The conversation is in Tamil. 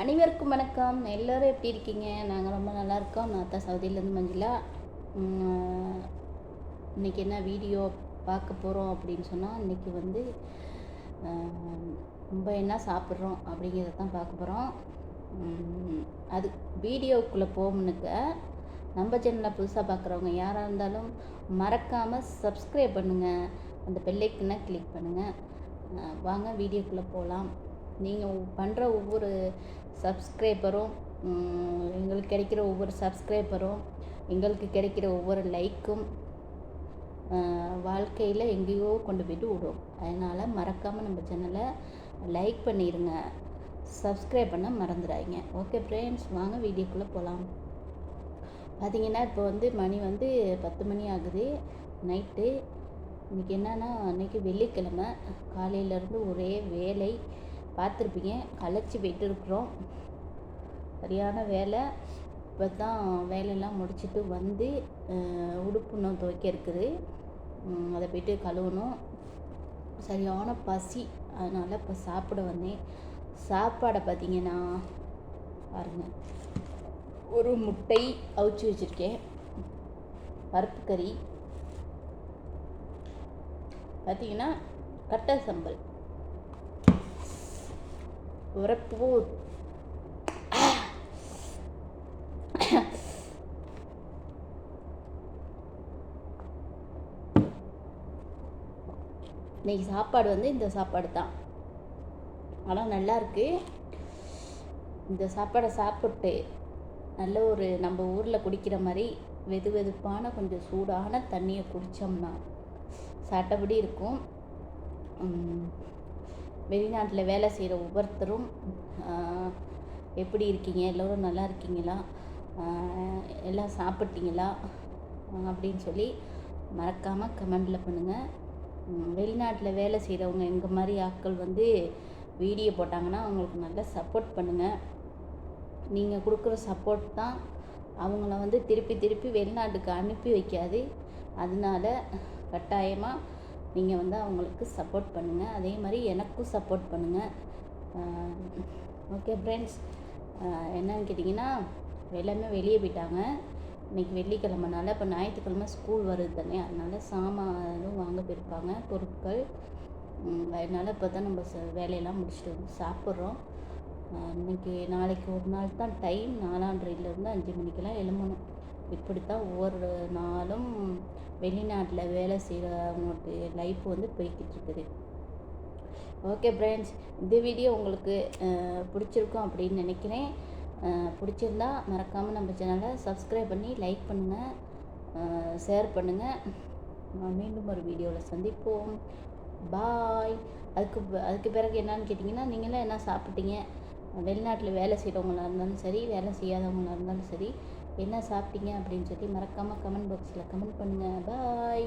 அனைவருக்கும் வணக்கம். எல்லோரும் எப்படி இருக்கீங்க? நாங்கள் ரொம்ப நல்லா இருக்கோம். நான் தான் சவுதியிலேருந்து மஞ்சிலா இன்றைக்கி இன்னைக்கு என்ன வீடியோ பார்க்க போகிறோம் அப்படின்னு சொன்னால் இன்னைக்கு வந்து ரொம்ப என்ன சாப்பிட்றோம் அப்படிங்கிறத தான் பார்க்க போகிறோம் அது வீடியோக்குள்ளே போகணுக்க நம்ம சேனலில் புதுசாக பார்க்குறவங்க யாராக இருந்தாலும் மறக்காமல் சப்ஸ்கிரைப் பண்ணுங்கள் அந்த பெல்லைக்குன்னா கிளிக் பண்ணுங்கள் வாங்க வீடியோக்குள்ளே போகலாம் நீங்கள் பண்ணுற ஒவ்வொரு சப்ஸ்கிரைபரும் எங்களுக்கு கிடைக்கிற ஒவ்வொரு சப்ஸ்கிரைபரும் எங்களுக்கு கிடைக்கிற ஒவ்வொரு லைக்கும் வாழ்க்கையில் எங்கேயோ கொண்டு போயிட்டு விடும் அதனால் மறக்காமல் நம்ம சேனலை லைக் பண்ணிடுங்க சப்ஸ்கிரைப் பண்ண மறந்துடாதீங்க. ஓகே ஃப்ரெண்ட்ஸ் வாங்க வீடியோக்குள்ளே போகலாம் பார்த்தீங்கன்னா இப்போ வந்து மணி வந்து பத்து மணி ஆகுது. நைட்டு இன்றைக்கி என்னென்னா அன்றைக்கி வெள்ளிக்கிழமை. காலையிலேருந்து ஒரே வேலை. பார்த்துருப்பீங்க. கலைச்சி போயிட்டு இருக்கிறோம் சரியான வேலை. இப்போ தான் வேலையெல்லாம் முடிச்சுட்டு வந்து உடுப்பு இன்னும் துவைக்க இருக்குது. அதை போயிட்டு கழுவணும். சரியான பசி. அதனால் இப்போ சாப்பிட வந்தேன். சாப்பாடை பார்த்தீங்கன்னா பாருங்கள் ஒரு முட்டை அவிச்சு வச்சுருக்கேன். பருப்பு கறி. பார்த்தீங்கன்னா கட்டை சம்பல். உரப்போ இன்னைக்கு சாப்பாடு வந்து இந்த சாப்பாடு தான் ஆனால் நல்லா இருக்கு இந்த சாப்பாடை சாப்பிட்டு நல்ல ஒரு நம்ம ஊரில் குடிக்கிற மாதிரி வெது வெதுப்பான கொஞ்சம் சூடான தண்ணியை குடித்தோம்னா சட்டப்படி இருக்கும். வெளிநாட்டில் வேலை செய்கிற ஒவ்வொருத்தரும் எப்படி இருக்கீங்க? எல்லோரும் நல்லா இருக்கீங்களா? எல்லாம் சாப்பிட்டீங்களா? அப்படின்னு சொல்லி மறக்காமல் கமெண்டில் பண்ணுங்கள் வெளிநாட்டில் வேலை செய்கிறவங்க எங்கள் மாதிரி ஆட்கள் வந்து வீடியோ போட்டாங்கன்னா அவங்களுக்கு நல்லா சப்போர்ட் பண்ணுங்கள் நீங்கள் கொடுக்குற சப்போர்ட் தான் அவங்கள வந்து திருப்பி திருப்பி வெளிநாட்டுக்கு அனுப்பி வைக்காது. அதனால கட்டாயமாக நீங்கள் வந்து அவங்களுக்கு சப்போர்ட் பண்ணுங்கள் அதே மாதிரி எனக்கும் சப்போர்ட் பண்ணுங்கள் ஓகே ஃப்ரெண்ட்ஸ் என்னன்னு கேட்டிங்கன்னா எல்லாமே வெளியே போயிட்டாங்க. இன்னைக்கு வெள்ளிக்கிழமைனால இப்போ ஞாயிற்றுக்கிழமை ஸ்கூல் வருது தானே. அதனால் சாமானும் வாங்க போயிருப்பாங்க பொருட்கள். அதனால் இப்போ தான் நம்ம ச- வேலையெல்லாம் முடிச்சுட்டு வந்து சாப்பிட்றோம். இன்றைக்கி இன்னைக்கு நாளைக்கு ஒரு நாள் தான் டைம் நாலாண்டரைலேருந்து அஞ்சு மணிக்கெல்லாம் எழும்பணும். இப்படி தான் ஒவ்வொரு நாளும் வெளிநாட்டில் வேலை செய்கிறவங்களுடைய லைஃப் வந்து போய்கிட்டு இருக்குது ஓகே ஃப்ரெண்ட்ஸ் இந்த வீடியோ உங்களுக்கு பிடிச்சிருக்கும் அப்படின்னு நினைக்கிறேன். பிடிச்சிருந்தா மறக்காமல் நம்ம சேனலை சப்ஸ்கிரைப் பண்ணி லைக் பண்ணுங்கள் ஷேர் பண்ணுங்கள் மீண்டும் ஒரு வீடியோவில் சந்திப்போம். பாய் அதுக்கு ப- அதுக்கு பிறகு என்னன்னு கேட்டிங்கன்னா நீங்களாம் என்ன சாப்பிட்டீங்க? வெளிநாட்டில் வேலை செய்கிறவங்களா இருந்தாலும் சரி வேலை செய்யாதவங்களா இருந்தாலும் சரி என்ன சாப்பிட்டீங்க அப்படின்னு சொல்லி மறக்காமல் கமெண்ட் பாக்ஸில் கமெண்ட் பண்ணுங்கள் பாய்